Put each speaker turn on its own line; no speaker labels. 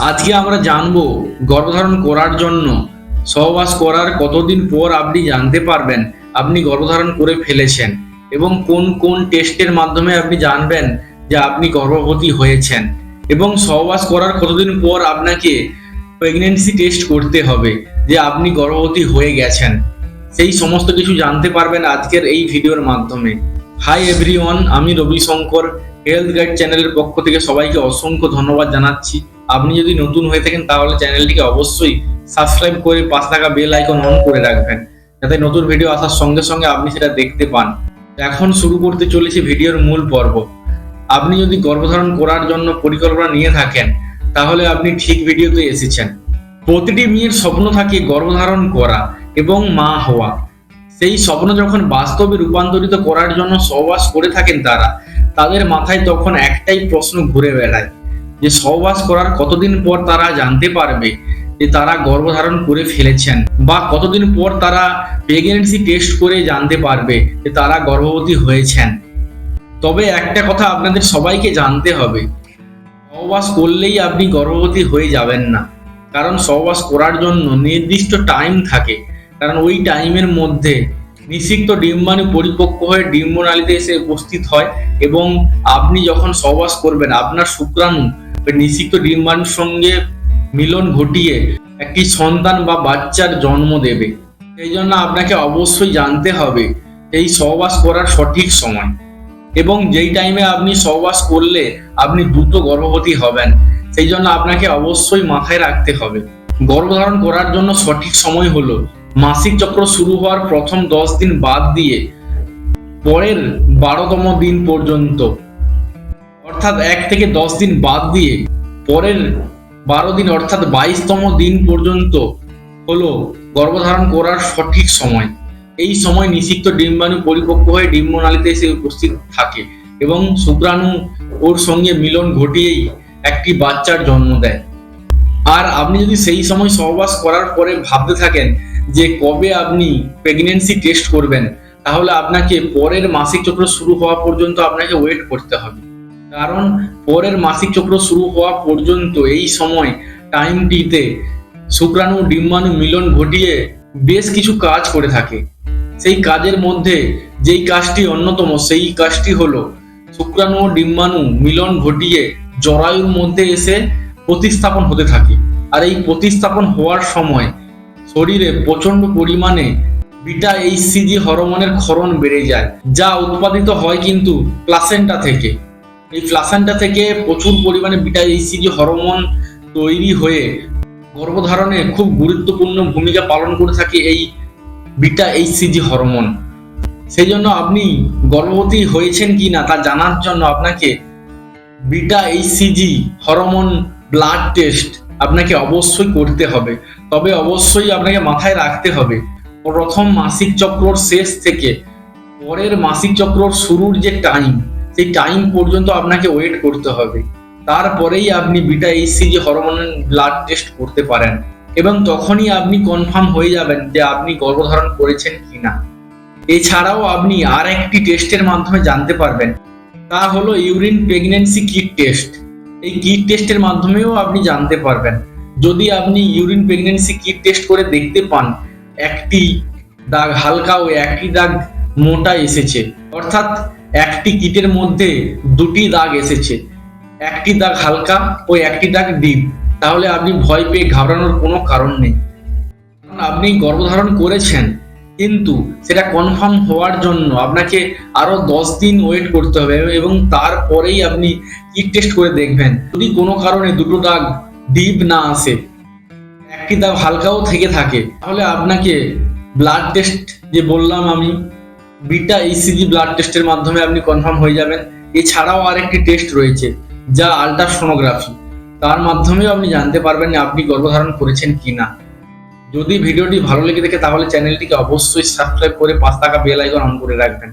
আজকে আমরা জানব গর্ভধারণ করার জন্য সহবাস করার কতদিন পর আপনি জানতে পারবেন আপনি গর্ভধারণ করে ফেলেছেন এবং কোন কোন টেস্টের মাধ্যমে আপনি জানবেন যে আপনি গর্ভবতী হয়েছেন এবং সহবাস করার কতদিন পর আপনাকে প্রেগনেন্সি টেস্ট করতে হবে যে আপনি গর্ভবতী হয়ে গেছেন। সেই সমস্ত কিছু জানতে পারবেন আজকের এই ভিডিওর মাধ্যমে। হাই এভরিওয়ান আমি রবি শঙ্কর হেলথ গাইড চ্যানেলের পক্ষ থেকে সবাইকে অসংখ্য ধন্যবাদ জানাচ্ছি। আপনি যদি নতুন হয়ে থাকেন, তাহলে চ্যানেলটিকে অবশ্যই সাবস্ক্রাইব করে পাশে থাকা বেল আইকন অন করে রাখবেন, যাতে নতুন ভিডিও আসার সঙ্গে সঙ্গে আপনি সেটা দেখতে পান। এখন শুরু করতে চলেছি ভিডিওর মূল পর্ব। আপনি যদি গর্ভধারণ করার জন্য পরিকল্পনা নিয়ে থাকেন, তাহলে আপনি ঠিক ভিডিওতে এসেছেন। প্রতিটি মেয়ের স্বপ্ন থাকে গর্ভধারণ করা এবং মা হওয়া। সেই স্বপ্ন যখন বাস্তবে রূপান্তরিত করার জন্য সহবাস করে থাকেন তারা, তাদের মাথায় তখন একটাই প্রশ্ন ঘুরে বেড়ায়। যে সহবাস করার কতদিন পর তারা জানতে পারবে যে তারা গর্ভধারণ করে ফেলেছেন বা কতদিন পর তারা প্রেগনেন্সি টেস্ট করে জানতে পারবে যে তারা গর্ভবতী হয়েছেন? তবে একটা কথা আপনাদের সবাইকে জানতে হবে, সহবাস করলেই আপনি গর্ভবতী হয়ে যাবেন না। কারণ সহবাস করার জন্য নির্দিষ্ট টাইম থাকে। কারণ ওই টাইমের মধ্যে নিষিক্ত ডিম্বাণু পরিপক্ক হয়ে ডিম্বনালীতে এসে উপস্থিত হয় এবং আপনি যখন সহবাস করবেন, আপনার শুক্রাণু নিষিক্ত ডিম্বাণুর সঙ্গে মিলন ঘটিয়ে একটি সন্তান বা বাচ্চার জন্ম দেবে। সেই জন্য আপনাকে অবশ্যই জানতে হবে এই সহবাস করার সঠিক সময়। এবং যেই টাইমে আপনি সহবাস করলে আপনি দ্রুত গর্ভবতী হবেন, সেই জন্য আপনাকে অবশ্যই মাথায় রাখতে হবে। গর্ভধারণ করার জন্য সঠিক সময় হলো মাসিক চক্র শুরু হওয়ার প্রথম দশ দিন বাদ দিয়ে পরের বারোতম দিন পর্যন্ত। অর্থাৎ এক থেকে দশ দিন বাদ দিয়ে পরের বারো দিন অর্থাৎ বাইশতম দিন পর্যন্ত হলো গর্ভধারণ করার সঠিক সময়। এই সময় নিষিক্ত ডিম্বাণু পরিপক্ক হয়ে ডিম্বনালীতে এসে উপস্থিত থাকে এবং শুক্রাণু ওর সঙ্গে মিলন ঘটিয়েই একটি বাচ্চার জন্ম দেয়। আর আপনি যদি সেই সময় সহবাস করার পরে ভাবতে থাকেন যে কবে আপনি প্রেগনেন্সি টেস্ট করবেন, তাহলে আপনাকে পরের মাসিক চক্র শুরু হওয়া পর্যন্ত আপনাকে ওয়েট করতে হবে। কারণ পরের মাসিক চক্র শুরু হওয়া পর্যন্ত এই সময় টাইমটিতে শুক্রাণু, ডিম্বাণু মিলন ঘটিয়ে বেশ কিছু কাজ করে থাকে। সেই কাজের মধ্যে যেই কাজটি অন্যতম, সেই কাজটি হলো শুক্রাণু ও ডিম্বাণু মিলন ঘটিয়ে জরায়ুর মধ্যে এসে প্রতিস্থাপন হতে থাকে। আর এই প্রতিস্থাপন হওয়ার সময় শরীরে প্রচণ্ড পরিমাণে বিটা এইচসিজি হরমোনের ক্ষরণ বেড়ে যায়, যা উৎপাদিত হয় কিন্তু প্লাসেন্টা থেকে। এই প্লাসেন্টা থেকে প্রচুর পরিমাণে বিটা এইচসিজি হরমোন তৈরি হয়ে গর্ভধারণে খুব গুরুত্বপূর্ণ ভূমিকা পালন করে থাকে এই বিটা এইচসিজি হরমোন। সেই জন্য আপনি গর্ভবতী হয়েছেন কি না তা জানার জন্য আপনাকে beta HCG hormone blood test আপনাকে অবশ্যই করতে হবে। তবে অবশ্যই আপনাকে মাথায় রাখতে হবে। প্রথম মাসিক চক্রর শেষ থেকে পরের মাসিক চক্রর শুরুর যে টাইম সেই টাইম পর্যন্ত আপনাকে ওয়েট করতে হবে। তারপরেই আপনি বিটা এইচসিজি হরমোনের ব্লাড টেস্ট করতে পারেন এবং তখনই আপনি কনফার্ম হয়ে যাবেন যে আপনি গর্ভধারণ করেছেন কিনা। এছাড়াও আপনি আর একটি টেস্টের মাধ্যমে জানতে পারবেন, তা হলো ইউরিন প্রেগনেন্সি কিট টেস্ট এই কিট টেস্টের মাধ্যমেও আপনি জানতে পারবেন। যদি আপনি ইউরিন প্রেগনেন্সি কিট টেস্ট করে দেখতে পান, একটি দাগ হালকা ও একটি দাগ মোটা এসেছে, অর্থাৎ একটি কিটের মধ্যে দুটি দাগ এসেছে। একটি দাগ হালকা ও একটি দাগ ডিপ। তাহলে আপনি ভয় পেয়ে ঘাবড়ানোর কোনো কারণ নেই। কারণ আপনি গর্ভধারণ করেছেন, কিন্তু সেটা কনফার্ম হওয়ার জন্য আপনাকে আরও দশ দিন ওয়েট করতে হবে এবং তারপরেই আপনি কিট টেস্ট করে দেখবেন। যদি কোনো কারণে দুটো দাগ ডিপ না আসে, একটি দাগ হালকাও থেকে থাকে, তাহলে আপনাকে ব্লাড টেস্ট যে বললাম আমি বিটা ইসিজি ব্লাড টেস্টের মাধ্যমে আপনি কনফার্ম হয়ে যাবেন। এছাড়াও আরেকটি টেস্ট রয়েছে, যা আল্ট্রাসোনোগ্রাফি তার মাধ্যমেও আপনি জানতে পারবেন আপনি গর্ভধারণ করেছেন কি না যদি ভিডিওটি ভালো লেগে থাকে, তাহলে চ্যানেলটিকে অবশ্যই সাবস্ক্রাইব করে পাঁচ টাকা বেল আইকন অন করে রাখবেন।